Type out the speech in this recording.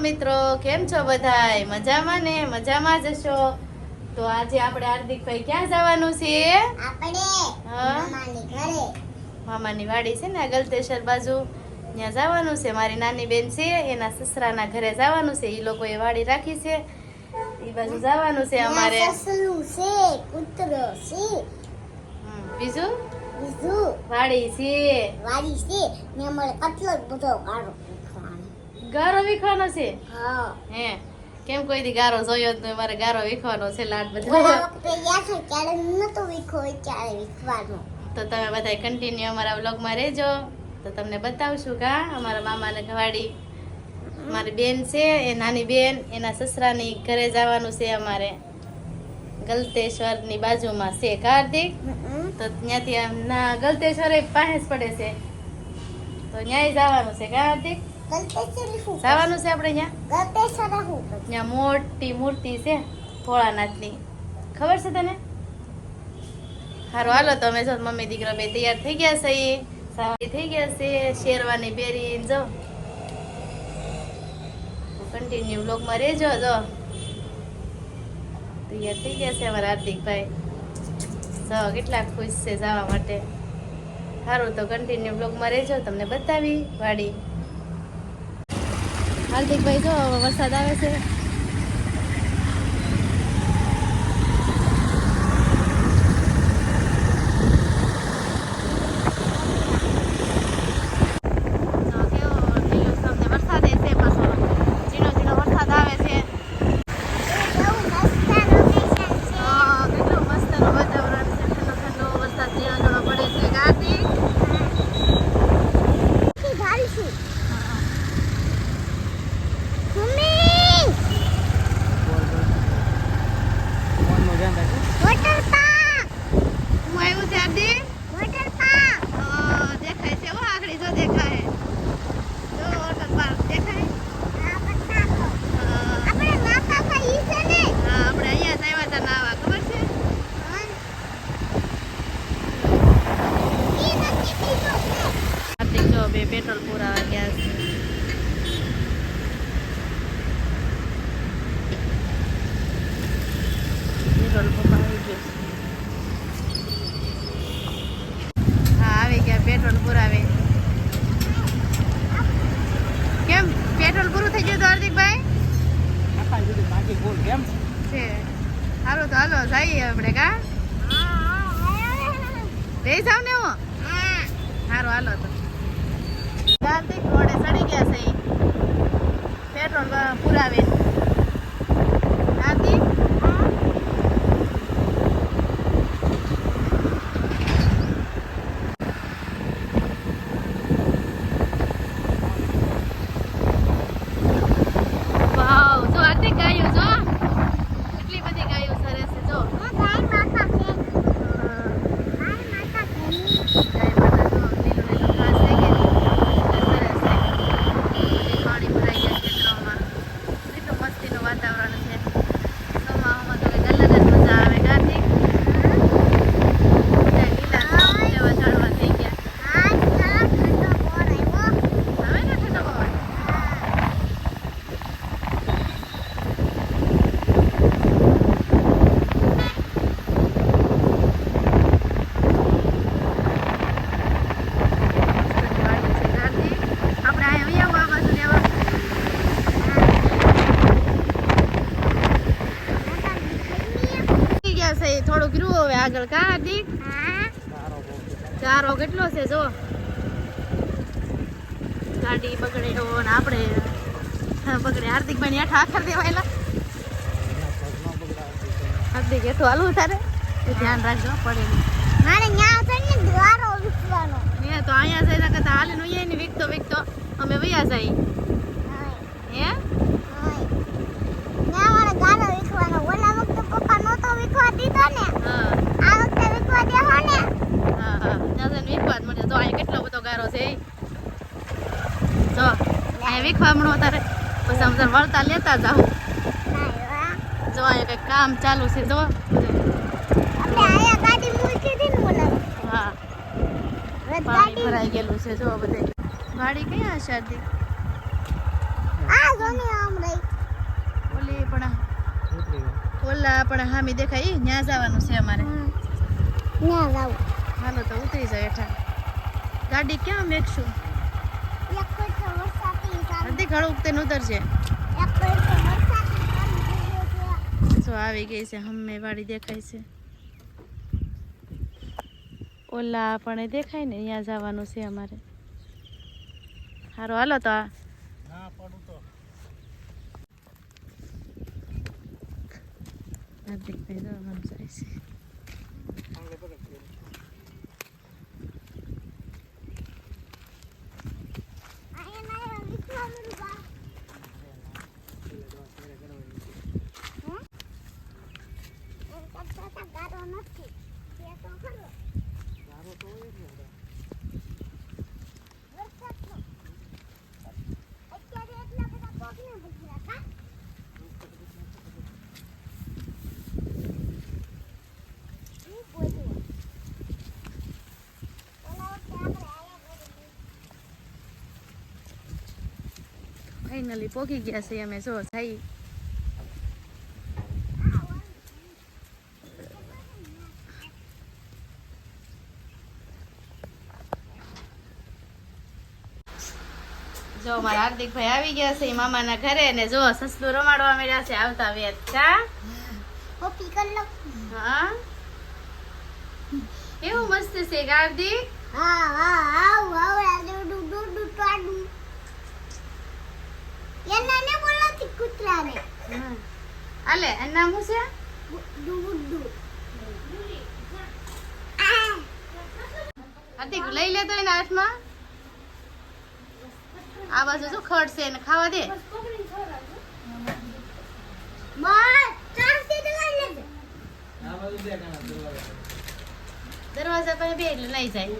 મિત્રો કેમ છો બધાય? મજામાં ને? મજામાં જ હશો? તો આજે આપણે હાર્દિકભાઈ ક્યાં જવાનું છે? આપણે મામાની ઘરે. મામાની વાડી છે ને ગલતેશ્વર બાજુ. ત્યાં જવાનું છે. મારી નાની બેન છે એના સસરાના ઘરે જવાનું છે. એ લોકોએ વાડી રાખી છે. એ બાજુ જવાનું છે અમારે. સસરું છે કૂતરો છે. બીજું? બીજું? વાડી છે. વાડી છે. ને અમારે કેટલો બધો શીખવાનો ગારો વીખવાનો છે? હા. હે? કેમ કોઈ દી ગારો જોયો તો મારે ગારો વીખવાનો છે લાડ બધા. ત્યારે નતો વીખો ત્યારે વીખવાનો. તો તમે બધા કન્ટિન્યુ અમારા વ્લોગમાં રહેજો. તો તમને બતાવશું કા અમારા મામાને ઘવાડી. મારી બેન છે એ નાની બેન એના સસરાની ઘરે જવાનું છે અમારે. ગલતેશ્વરની બાજુમાં છે કાર્તિક તો ત્યાંથી ના ગલતેશ્વર પાસે જ પડે છે. તો ત્યાંય જવાનું છે કાર્તિક જવાનું છે આપણે ત્યાં મોટી મૂર્તિ છે ભોળાનાથની. ખબર છે તને? સારું હાલો તમે જો મમ્મી દીકરા બે તૈયાર થઈ ગયા છે એ. સવારે થઈ ગયા છે શેરવાની પહેરી જો. કન્ટિન્યુ બ્લોગમાં રહેજો જો. તૈયાર થઈ ગયા છે અમારા હાર્દિકભાઈ. જો કેટલા ખુશ છે જવા માટે. સારું તો કન્ટિન્યુ બ્લોગમાં રહેજો તમને બતાવી વાડી હાર્દિકભાઈ જો હવે વરસાદ આવે છે પેટ્રોલ પુરાવા ગયા છે પેટ્રોલ પંપ આવી ગયો છે હા આવી ગયા કેમ પેટ્રોલ પૂરું થઈ ગયું તો હાર્દિકભાઈ છે હાલો તો હાલો જઈએ આપણે કા બે જાવ ને હું હારો હાલો તો કાર્તિક ઘોડે ચડી ગયા છે. પેટ્રોલ પુરાવે કાર્તિક વાવ જો કાર્તિક ગાયો જો કેટલી બધી ગાયો સરસ છે જો આ ગાય માતા છે હા. ગાય માતા છે ગાય માતા જો લીલું લીલું ઘાસ થઈ ગયેલું. સરસ છે. બધી પાણી ભરાઈ ગયા ખેતરોમાં. કેટલું મસ્તીનું વાતાવરણ છે ચોમાસામાં તો કંઈક અલગ જ મજા આવે કાર્તિક બધા લીલા જેવા ઝાડવા થઈ ગયા આ ચાલો ઠંડો બોર આવ્યો આવે ને ઠંડો પવન આપણે અહીંયા આવો આ બાજુ રહેવા થઈ ગયા છે થોડુંક રહ્યું હવે આગળ કા હાર્દિક ચારો કેટલો છે જો. ગાડી બગડે ને આપણે હા, બગડે. હાર્દિક ભાઈ આઠા આખર દેવાયેલા. હાર્દિક હેઠું હાલવું તારે? ધ્યાન રાખજો પડે મારે ન્યા છે ને દ્વારો વિકવાનો. એ તો અહીંયા જઈને કરતા નું યે ને વિકતો વિકતો. અમે વયા જાય હે ન્યા મારે ગારો વિસવાનો ઓલા વખતે પપ્પા નહોતો વિખવા દીધો ને હા આ વખતે વિખવા દેહો ને હા હા ત્યાં જઈને વીખવા જ મળે જો અહીંયા કેટલો બધો ગારો છે ઈ. જો અહીંયા વીખવા મળો તારે પછી આમ જરા વળતા લેતા જાવ જો અહીંયા કંઈક કામ ચાલુ છે જો. હા. પાણી ભરાઈ ગયેલું છે જો બધે. ગાડી ક્યાં શાદી આ આ આમ ઓલી પણ ઓલા પણ હામી દેખાય ઈ ન્યા જવાનું છે અમારે. ન્યા જાવ. હાલો તો ઉતરી જાય હેઠા. ગાડી ક્યાં મેકશું? એક કોઈ તો અડધી ઘણું ઉગતે ઉતરશે તો આવી ગઈ છે હમે વાડી દેખાય છે. ઓલા પણ દેખાય ને અહીંયા જવાનું છે અમારે. સારું હાલો તો આ. હાર્દિકભાઈ જો આમ જાય છે અહીંયા ના વિચારું બા એમ કરતા તા ગારો નથી તે તો ખરો વરસાદનો. અત્યારે એટલા બધા પગ ના બગડ્યા કા? ઈ બોલ્યું. ઓલા વખતે આપણે આયા કરેલું. ફાઇનલી પોગી ગયા છે અમે જો થઈ જો મારા હાર્દિકભાઈ આવી ગયા છે મામાના ઘરે ને જો સસલું રમાડવા મળ્યા છે આવતા વેત ચા કોપી કર લો હા એવું મસ્ત છે હાર્દિક હા હા આવ આવ ડુડુ ડુડુ ટાડુ એના ને બોલાતી કૂતરાને હા. આલે એનું નામ શું છે લઈ લે તો એના હાથમાં. આ બાજુ શું ખડ છે એને ખાવા દે. દરવાજા પાસે બે એટલે લઈ જાય.